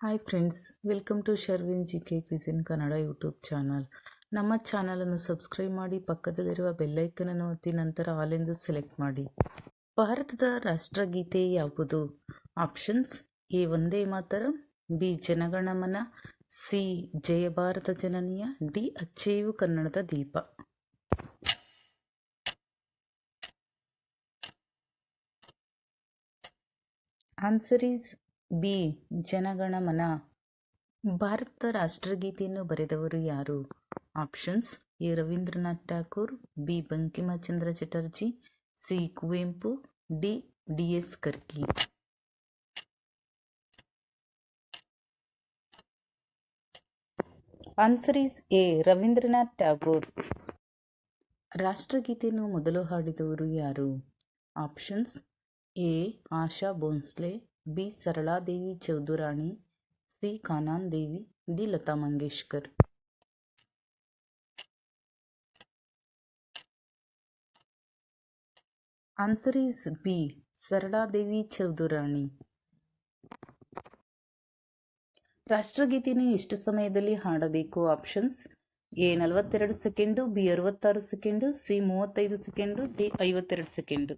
Hi friends welcome to Sharvin G K quiz in Kannada YouTube channel ನಮ್ಮ ಚಾನಲನ್ನು subscribe ಮಾಡಿ, ಪಕ್ಕದಲ್ಲಿರುವ ಬೆಲ್ಲೈಕನನ್ನು ಒತ್ತಿ, ನಂತರ ಆಲೆಂದು ಸೆಲೆಕ್ಟ್ ಮಾಡಿ. ಭಾರತದ ರಾಷ್ಟ್ರಗೀತೆ ಯಾವುದು? Options A Vande Mataram, B Jana Gana Mana, C Jaya Bharata Jananiya, D ಅಚ್ಚೇಯು ಕನ್ನಡದ ದೀಪ. Answer is B. ಜನಗಣಮನ ಭಾರತದ ರಾಷ್ಟ್ರಗೀತೆಯನ್ನು ಬರೆದವರು ಯಾರು? Options, A. Rabindranath Tagore, B. Bankimchandra Chatterjee, C. Kuvempu, D. D. S. Karki. Answer is A. Rabindranath Tagore ರಾಷ್ಟ್ರಗೀತೆಯನ್ನು ಮೊದಲು ಹಾಡಿದವರು ಯಾರು? Options, A. Asha Bhosle B. Saraladevi Chaudhurani, C. Kanan Devi, D. Lata Mangeshkar. Answer is B Saraladevi Chaudhurani. ರಾಷ್ಟ್ರಗೀತೆಯನ್ನು ಎಷ್ಟು ಸಮಯದಲ್ಲಿ ಹಾಡಬೇಕು. Options A. ನಲವತ್ತೆರಡು second, B. ಅರವತ್ತಾರು second, C. ಮೂವತ್ತೈದು second, D. ಐವತ್ತೆರಡು ಸೆಕೆಂಡು.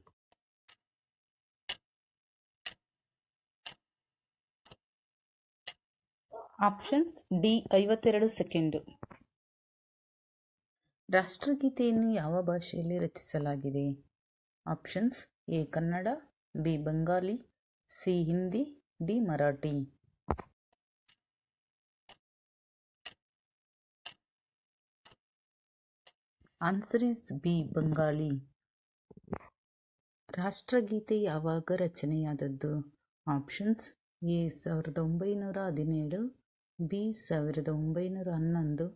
ಆಪ್ಷನ್ಸ್ ಡಿ ಐವತ್ತೆರಡು ಸೆಕೆಂಡು. ರಾಷ್ಟ್ರಗೀತೆಯನ್ನು ಯಾವ ಭಾಷೆಯಲ್ಲಿ ರಚಿಸಲಾಗಿದೆ? Options A Kannada, B Bengali C Hindi, D Marathi. Answer is B Bengali. ರಾಷ್ಟ್ರಗೀತೆ ಯಾವಾಗ ರಚನೆಯಾದದ್ದು? ಆಪ್ಷನ್ಸ್ ಎ ಸಾವಿರದ ಒಂಬೈನೂರ ಹದಿನೇಳು ಬಿ ಸಾವಿರದ ಒಂಬೈನೂರ ಹನ್ನೊಂದು,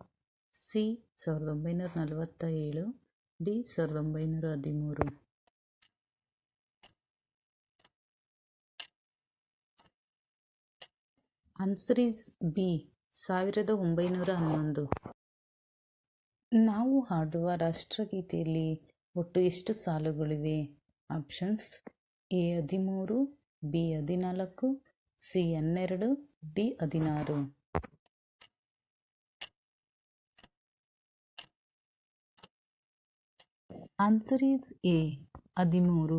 ಸಿ ಸಾವಿರದ ಒಂಬೈನೂರ ನಲವತ್ತ ಏಳು ಡಿ ಸಾವಿರದ ಒಂಬೈನೂರ ಹದಿಮೂರು. ಆನ್ಸರ್ ಈಸ್ ಬಿ ಸಾವಿರದ ಒಂಬೈನೂರ ಹನ್ನೊಂದು. ನಾವು ಹಾಡುವ ರಾಷ್ಟ್ರಗೀತೆಯಲ್ಲಿ ಒಟ್ಟು ಎಷ್ಟು ಸಾಲುಗಳಿವೆ? ಆಪ್ಷನ್ಸ್ ಎ ಹದಿಮೂರು ಬಿ ಹದಿನಾಲ್ಕು ಸಿ ಹನ್ನೆರಡು ಡಿ ಹದಿನಾರು. ಆನ್ಸರ್ ಈಸ್ ಎ ಹದಿಮೂರು